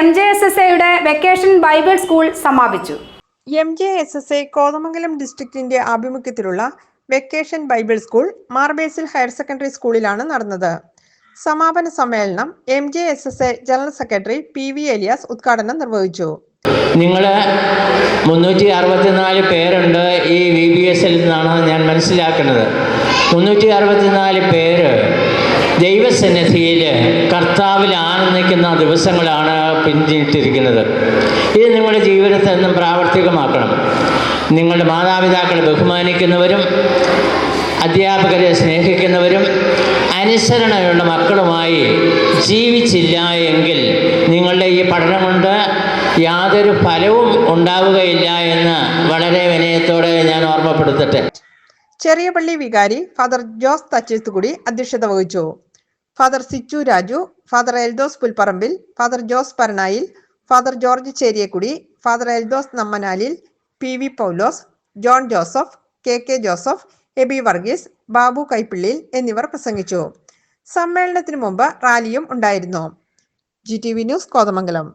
M J S S എയുടെ vacation Bible school സമാപിച്ചു. M J S S A Kothamangalam ഡിസ്ട്രിക്റ്റിന്റെ ആഭിമുഖ്യത്തിലുള്ള vacation Bible school Mar Basil higher secondary സ്കൂളിലാണ് നടന്നത്. സമാപന സമ്മേളനം M J S S A general secretary P V Elias ഉദ്ഘാടനം നിർവഹിച്ചു. നിങ്ങൾ മുന്നൂറ്റി അറുപത്തിനാല് പേരുണ്ട് ഈ വി ബി എസിൽ നിന്നാണ് ഞാൻ മനസ്സിലാക്കുന്നത്. മുന്നൂറ്റി അറുപത്തിനാല് പേര് ദൈവസന്നിധിയിൽ കർത്താവിൽ ആനന്ദിക്കുന്ന ദിവസങ്ങളാണ് പിന്നിട്ടിരിക്കുന്നത്. ഇത് നിങ്ങളുടെ ജീവിതത്തിൽ നിന്നും പ്രാവർത്തികമാക്കണം. നിങ്ങളുടെ മാതാപിതാക്കളെ ബഹുമാനിക്കുന്നവരും അധ്യാപകരെ സ്നേഹിക്കുന്നവരും അനുസരണയുള്ള മക്കളുമായി ജീവിച്ചില്ല എങ്കിൽ നിങ്ങളുടെ ഈ പഠനം കൊണ്ട് യാതൊരു ഫലവും ഉണ്ടാവുകയില്ല എന്ന് വളരെ വിനയത്തോടെ ഞാൻ ഓർമ്മപ്പെടുത്തട്ടെ. ചെറിയ പള്ളി വികാരി ഫാദർ ജോസ് തച്ചേത്തുകുടി അധ്യക്ഷത വഹിച്ചു. Father Sichu Raju Father Eldhose Pulparambil Father Jose Paranayil Father George Cheriyakudy Father Eldhose Nammanalil P V Paulose John Joseph K K Joseph Aby Varghese Babu Kaippillil എന്നിവർ പ്രസംഗിച്ചു. സമ്മേളനത്തിന് മുമ്പ് റാലിയും ഉണ്ടായിരുന്നു. G T V news Kothamangalam.